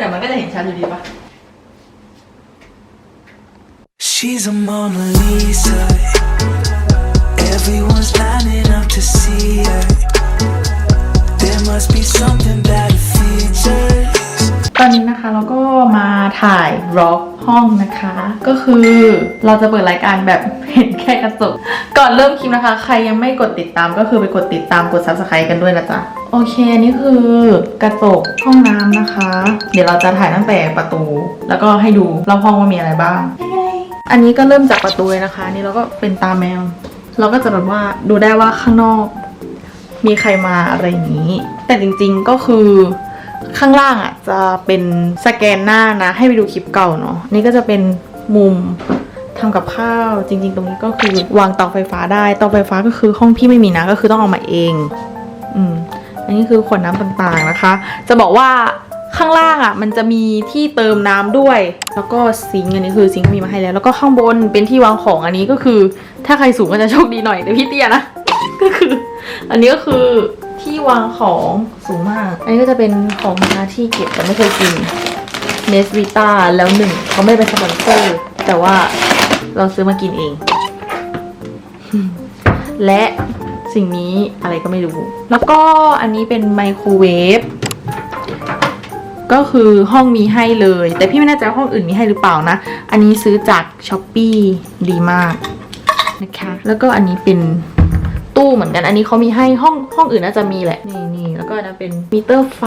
แต่มันก็จะเห็นชัดอยู่ดีปะ She's a Mona Lisa. Everyone's lining up to see her. There must be something that features. ตอนนี้นะคะเราก็มาถ่ายร็อก ห้องนะคะ ก็คือเราจะเปิดรายการแบบเห็นแค่กระจก ก่อนเริ่มคลิปนะคะ ใครยังไม่กดติดตามก็คือไปกดติดตามกด subscribe กันด้วยนะจ๊ะ โอเคอันนี้คือกระจกห้องน้ำนะคะ เดี๋ยวเราจะถ่ายตั้งแต่ประตู แล้วก็ให้ดูรอบห้องว่ามีอะไรบ้าง อันนี้ก็เริ่มจากประตูเลยนะคะนนี่เราก็เป็นตาแมว เราก็จะแบบว่าดูได้ว่าข้างนอก มีใครมาอะไรอย่างนี้ แต่จริงๆก็คือ ข้างล่างอะจะเป็นสแกนหน้านะ ให้ไปดูคลิปเก่าเนาะนี่ก็จะเป็นมุมทำกับข้าวจริง ๆ ตรงนี้ก็คือวางเตาไฟฟ้าได้เตาไฟฟ้าก็คือห้องพี่ไม่มีนะก็คือต้องเอามาเอง อืม อันนี้คือขวดน้ำต่างๆนะคะ จะบอกว่าข้างล่างอะ มันจะมีที่เติมน้ำด้วย แล้วก็ซิงอันนี้คือซิงมีมาให้แล้ว แล้วก็ข้างบนเป็นที่วางของอันนี้ก็คือ ถ้าใครสูงก็จะโชคดีหน่อยแต่พี่เตี้ยนะก็คือ อันนี้ก็คือ ที่วางของสูงมาก อันนี้ก็จะเป็นของมาที่เก็บแต่ไม่เคยกินเนสวิต้าแล้วหนึ่งเขาไม่เป็นสปอนเซอร์แต่ว่าเราซื้อมากินเอง และสิ่งนี้อะไรก็ไม่รู้ แล้วก็อันนี้เป็นไมโครเวฟก็คือห้องมีให้เลย แต่พี่ไม่แน่ใจว่าห้องอื่นมีให้หรือเปล่านะ อันนี้ซื้อจากช้อปปีดีมากนะคะ แล้วก็อันนี้เป็น ตู้เหมือนกันอันนี้เขามีให้ห้องห้องอื่นน่าจะมีแหละ นี่นี่แล้วก็อันนะเป็นมิเตอร์ไฟ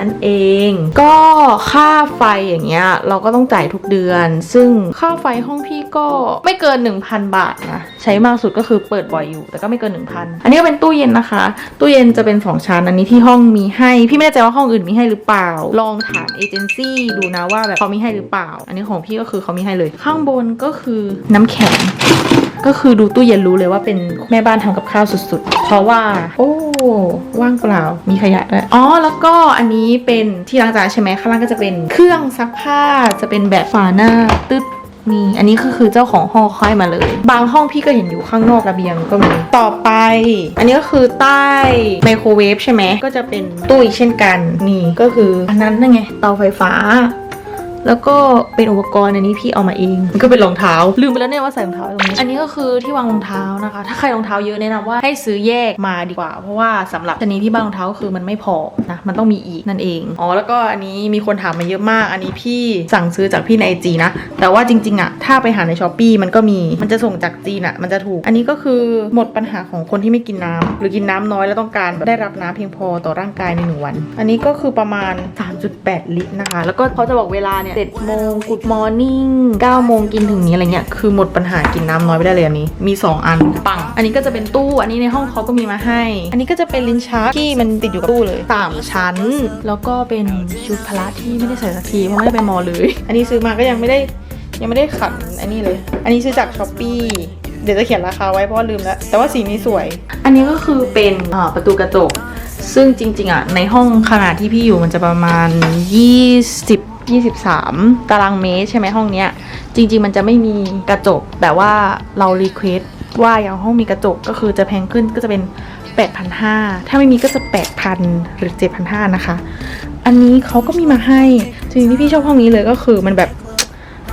นั่นเอง ก็ค่าไฟอย่างเงี้ยเราก็ต้องจ่ายทุกเดือน ซึ่งค่าไฟห้องพี่ก็ไม่เกิน 1,000 บาทนะใช้มากสุดก็คือเปิดบ่อยอยู่ แต่ก็ไม่เกิน 1,000 อันนี้ก็เป็นตู้เย็นนะคะ ตู้เย็นจะเป็น2ชั้นอันนี้ที่ห้องมีให้พี่ไม่แน่ใจว่าห้องอื่นมีให้หรือเปล่า ลองถามเอเจนซี่ดูนะว่าแบบเขามีให้หรือเปล่า อันนี้ของพี่ก็คือเขามีให้เลย ข้างบนก็คือน้ำแข็ง ก็คือดูตู้เย็นรู้เลยว่าเป็นแม่บ้านทำกับข้าวสุดๆ เพราะว่า โอ้ว่างเปล่ามีขยะด้วยอ๋อแล้วก็อันนี้เป็นที่ล้างจานใช่ไหมข้างล่างก็จะเป็นเครื่องซักผ้าจะเป็นแบบฝาหน้าตึ๊ดนี่อันนี้ก็คือเจ้าของห้องค่อยมาเลย บางห้องพี่ก็เห็นอยู่ข้างนอกระเบียงก็มีต่อไป อันนี้ก็คือใต้ไมโครเวฟใช่ไหมก็จะเป็นตู้อีกเช่นกันนี่ก็คืออันนั้นนั่นไงเตาไฟฟ้า แล้วก็เป็นอุปกรณ์อันนี้พี่เอามาเอง มันก็เป็นรองเท้า ลืมไปแล้วเนี่ยว่าใส่รองเท้าตรงนี้ อันนี้ก็คือที่วางรองเท้านะคะ ถ้าใครรองเท้าเยอะแนะนำว่าให้ซื้อแยกมาดีกว่า เพราะว่าสำหรับชนิดที่บ้านรองเท้าคือมันไม่พอนะ มันต้องมีอีกนั่นเอง อ๋อ แล้วก็อันนี้มีคนถามมาเยอะมาก อันนี้พี่สั่งซื้อจากพี่ในไอจีนะ แต่ว่าจริงๆอะถ้าไปหาในช้อปปีมันก็มี มันจะส่งจากจีนอะมันจะถูก อันนี้ก็คือหมดปัญหาของคนที่ไม่กินน้ำหรือกินน้ำน้อยแล้วต้องการแบบได้รับน้ำเพียงพอต่อร่างกายในหนึ่งวัน อันนี้ก็คือประมาณ 3.8 ลิตรนะคะ แล้วก็เขาจะบอกเวลาเนี่ย7โมง Good Morning 9โมงกินถึงนี้อะไรเงี้ยคือหมดปัญหากินน้ำน้อยไปได้เลยอันนี้ มี 2 อันปัง อันนี้ก็จะเป็นตู้อันนี้ในห้องเขาก็มีมาให้ อันนี้ก็จะเป็นลิ้นชักที่มันติดอยู่กับตู้เลยสามชั้น แล้วก็เป็นชุดพละที่ไม่ได้ใส่สักทีเพราะไม่ได้ไปมอเลย อันนี้ซื้อมาก็ยังไม่ได้ยังไม่ได้ขันอันนี้เลย อันนี้ซื้อจากช้อปปีเดี๋ยวจะเขียนราคาไว้เพราะว่าลืมแล้ว แต่ว่าสีนี้สวย อันนี้ก็คือเป็นอ่าประตูกระจก ซึ่งจริง ๆอะในห้องขนาดที่พี่อยู่มันจะประมาณ 20 23 ตารางเมตรใช่ไหมห้องเนี้ย จริง ๆ มันจะไม่มีกระจก แต่ว่าเรารีเควสว่าอย่างห้องมีกระจกก็คือจะแพงขึ้นก็จะเป็น 8,500 ถ้าไม่มีก็จะ 8,000 หรือ 7,500 นะคะ อันนี้เขาก็มีมาให้จริงๆที่พี่ชอบห้องนี้เลยก็คือมันแบบ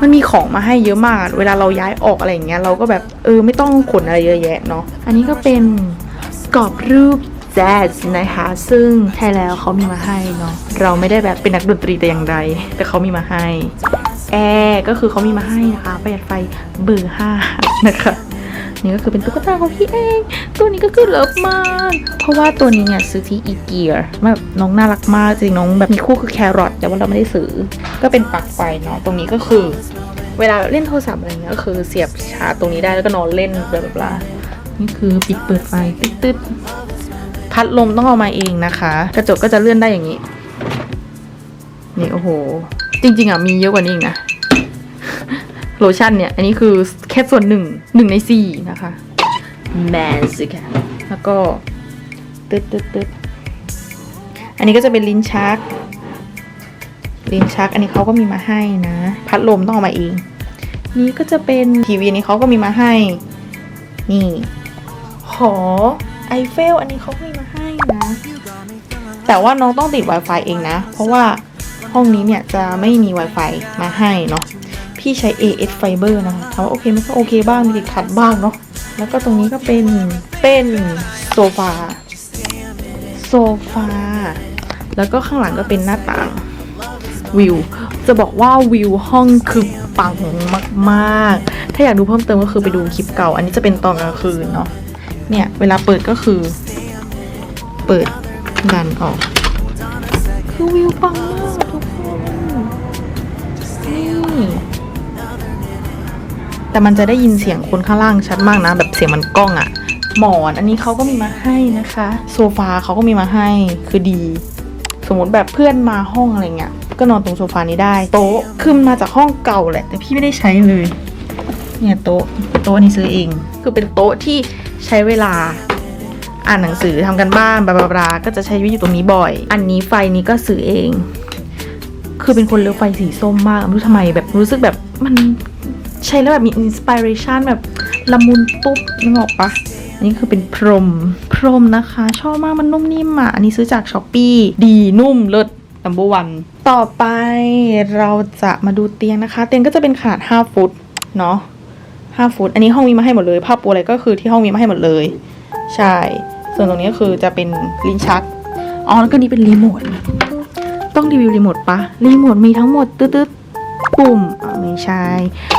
มันมีของมาให้เยอะมาก เวลาเราย้ายออกอะไรอย่างเงี้ยเราก็แบบเออไม่ต้องขนอะไรเยอะแยะเนาะ อันนี้ก็เป็นกรอบรูป แจ๊สนะคะ ซึ่งใช่แล้วเขามีมาให้เนาะเราไม่ได้แบบเป็นนักดนตรีแต่อย่างใด แต่เขามีมาให้แอร์ก็คือเขามีมาให้นะคะประหยัดไฟเบอร์ห้านะคะนี่ก็คือเป็นตุ๊กตาของพี่เอง ตัวนี้ก็คือเลิฟมาก เพราะว่าตัวนี้เนี่ยซื้อที่อีเกียแบบน้องน่ารักมากจริงน้องแบบมีคู่คือแครอทแต่ว่าเราไม่ได้ซื้อ ก็เป็นปลั๊กไฟเนาะตรงนี้ก็คือ เวลาเล่นโทรศัพท์อะไรเงี้ยก็คือเสียบชาร์จตรงนี้ได้แล้วก็นอนเล่นแบลาบลานี่คือปิดเปิดไฟตึ๊ด พัดลมต้องเอามาเองนะคะ กระจกก็จะเลื่อนได้อย่างนี้ นี่โอ้โห จริง ๆอะมีเยอะกว่านี้อีกนะโลชั่นเนี่ย อันนี้คือแค่ส่วนหนึ่งหนึ่งในสี่นะคะแมนสิค่ะแล้วก็ตึ๊ดตึ๊ดตึ๊ดอันนี้ก็จะเป็นลิ้นชัก ลิ้นชัก อันนี้เขาก็มีมาให้นะ พัดลมต้องเอามาเอง นี่ก็จะเป็นทีวีอันนี้เขาก็มีมาให้ นี่ หอไอเฟล อันนี้เขาก็มีมาให้นะ แต่ว่าน้องต้องติด Wi-Fi เองนะ เพราะว่าห้องนี้เนี่ยจะไม่มี Wi-Fi มาให้เนาะพี่ใช้ AS Fiber นะคะถามว่าโอเคไหมันก็โอเคบ้างมีติดขัดบ้างเนาะแล้วก็ตรงนี้ก็เป็นเป็นโซฟาโซฟาแล้วก็ข้างหลังก็เป็นหน้าต่างวิวจะบอกว่าวิวห้องคือปังมากๆ ถ้าอยากดูเพิ่มเติมก็คือไปดูคลิปเก่า อันนี้จะเป็นตอนกลางคืนเนาะเนี่ยเวลาเปิดก็คือ เปิด ดันออกคือวิวปังมากทุกคนนี่แต่มันจะได้ยินเสียงคนข้างล่างชัดมากนะ แบบเสียงมันกล้องอะหมอนอันนี้เขาก็มีมาให้นะคะ โซฟาเขาก็มีมาให้คือดี สมมติแบบเพื่อนมาห้องอะไรเงี้ยก็นอนตรงโซฟานี้ได้ โต๊ะคือมาจากห้องเก่าแหละ แต่พี่ไม่ได้ใช้เลย เนี่ยโต๊ะโต๊ะอันนี้ซื้อเอง คือเป็นโต๊ะที่ใช้เวลา อ่านหนังสือทำกันบ้านบลาบลาก็จะใช้ชีวิตอยู่ตรงนี้บ่อย อันนี้ไฟนี้ก็ซื้อเอง คือเป็นคนเลือกไฟสีส้มมากไม่รู้ทำไมแบบรู้สึกแบบมันใช้แล้วแบบมีอินสปิเรชันแบบละมุนตุ๊บนึกออกปะอันนี้คือเป็นพรม พรมนะคะ ชอบมากมันนุ่มนิ่มอะ อันนี้ซื้อจากช้อปปีดีนุ่มเลิศ number one ต่อไปเราจะมาดูเตียงนะคะ เตียงก็จะเป็นขนาด 5 ฟุตเนาะ5ฟุต อันนี้ห้องมีมาให้หมดเลยผ้าปูอะไรก็คือที่ห้องมีมาให้หมดเลย ใช่ ส่วนตรงนี้คือจะเป็นลิ้นชัก อ๋อ แล้วก็นี่เป็นรีโมท ต้องรีวิวรีโมทปะ รีโมทมีทั้งหมดตืดๆ ปุ่มอ่าไม่ใช่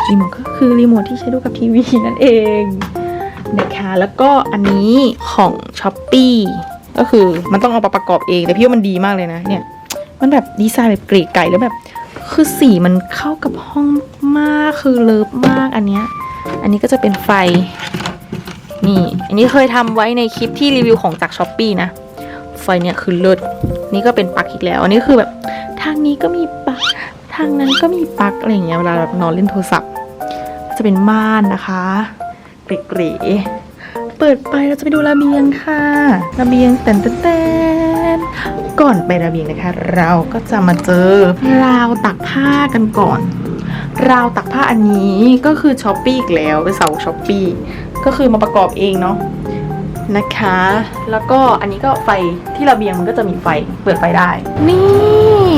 รีโมทก็คือรีโมทที่ใช้ดูกับทีวีนั่นเองนะคะ แล้วก็อันนี้ของ s h อ p e e ก็คือมันต้องเอามาประกอบเอง แต่พี่ว่ามันดีมากเลยนะ เนี่ย มันแบบดีไซน์แบบเกรดไก่แล้วแบบ คือสีมันเข้ากับห้องมาก คือเลิฟมากอันเนี้ย อันนี้ก็จะเป็นไฟ นี่ อันนี้เคยทำไว้ในคลิปที่รีวิวของจากช้อปปีนะ ไฟเนี่ยคือเลิศนี่ก็เป็นปลั๊กอีกแล้ว อันนี้คือแบบทางนี้ก็มีปลั๊กทางนั้นก็มีปลั๊กอะไรอย่างเงี้ยเวลาแบบนอนเล่นโทรศัพท์ จะเป็นม่านนะคะเก๋ๆเปิดไปเราจะไปดูระเบียงค่ะ ระเบียงเต้นเต้นก่อนไประเบียงนะคะ เราก็จะมาเจอราวตักผ้ากันก่อน ราวตักผ้าอันนี้ก็คือช้อปปี้อีกแล้วเป็นเสาช้อปปี้ ก็คือมาประกอบเองเนาะนะคะ แล้วก็อันนี้ก็ไฟที่ระเบียงมันก็จะมีไฟเปิดไฟได้ นี่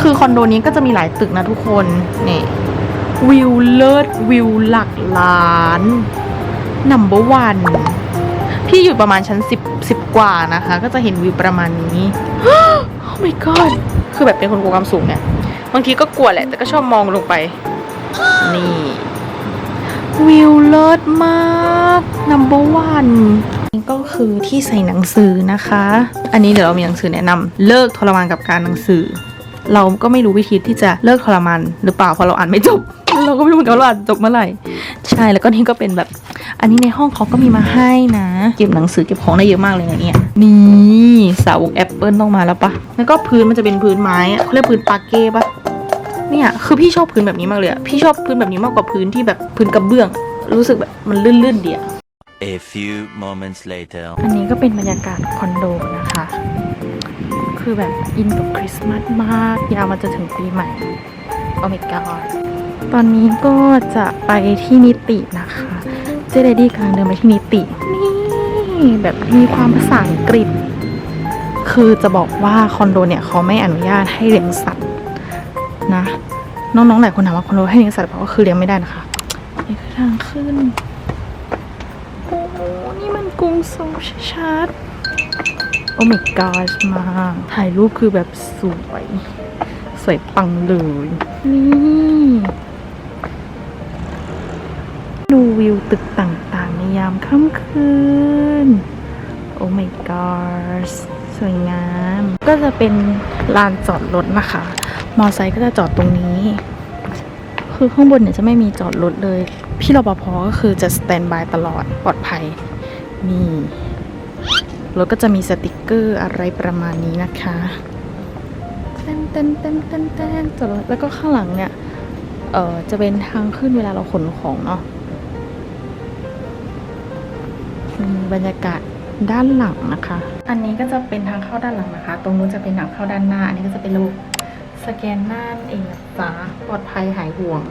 คือคอนโดนี้ก็จะมีหลายตึกนะทุกคนนี่วิวเลิศวิวหลักล้านนัมเบอร์วันพี่อยู่ประมาณชั้นสิบสิบกว่านะคะ ก็จะเห็นวิวประมาณนี้ โอ้ my god คือแบบเป็นคนกลัวความสูงเนี่ย บางทีก็กลัวแหละ แต่ก็ชอบมองลงไป นี่ วิวเลิศมาก number one นี่ก็คือที่ใส่หนังสือนะคะ อันนี้เดี๋ยวเรามีหนังสือแนะนำเลิกทรมานกับการหนังสือ เราก็ไม่รู้วิธีที่จะเลิกทรมานหรือเปล่าเพราะเราอ่านไม่จบ เราก็ไม่รู้เหมือนกันว่าเรอ่านจบเมื่อไหร่ ใช่แล้วก็นี่ก็เป็นแบบ อันนี้ในห้องเขาก็มีมาให้นะ เก็บหนังสือเก็บของได้เยอะมากเลยนะเนี่ยนี่สาวกแอปเปิลต้องมาแล้วปะแล้วก็พื้นมันจะเป็นพื้นไม้เขาเรียกพื้นปาเก้ปะ เนี่ยคือพี่ชอบพื้นแบบนี้มากเลยอะพี่ชอบพื้นแบบนี้มากกว่าพื้นที่แบบพื้นกระเบื้องอะรู้สึกแบบมันลื่นๆดีอะ A few moments later. อันนี้ก็เป็นบรรยากาศคอนโดนะคะ คือแบบอินกับคริสต์มาสมากยาวมาจะถึงปีใหม่โอ้ my god ตอนนี้ก็จะไปที่นิตินะคะ เจเดดี้กำลังเดินไปที่นิตินี่แบบมีความภาษาอังกฤษ คือจะบอกว่าคอนโดเนี่ยเขาไม่อนุญาตให้เลี้ยงสัตว์นะ น้องๆหลายคนถามว่าคอนโดให้เลี้ยงสัตว์เปล่าก็คือเลี้ยงไม่ได้นะคะนี่คือทางขึ้นโอ้โหนี่มันกรุงโซลชัดๆโอ้ my god มากถ่ายรูปคือแบบสวย สวยปังเลย นี่ดูวิวตึกต่างๆ ในยามค่ำคืน โอ้ my god สวยงาม ก็จะเป็นลานจอดรถนะคะ มอไซค์ก็จะจอดตรงนี้ คือข้างบนเนี่ยจะไม่มีจอดรถเลย พี่รปภก็คือจะสแตนบายตลอดปลอดภัยนี่รถก็จะมีสติกเกอร์อะไรประมาณนี้นะคะเต้นเต้นเต้นเต้นเต้นจอดรถแล้วก็ข้างหลังเนี่ยเออจะเป็นทางขึ้นเวลาเราขนของเนาะมีบรรยากาศด้านหลังนะคะ อันนี้ก็จะเป็นทางเข้าด้านหลังนะคะ ตรงนู้นจะเป็นทางเข้าด้านหน้า อันนี้ก็จะเป็นระบบ สแกนหน้านั่นเองนะจ๊ะปลอดภัยหายห่วง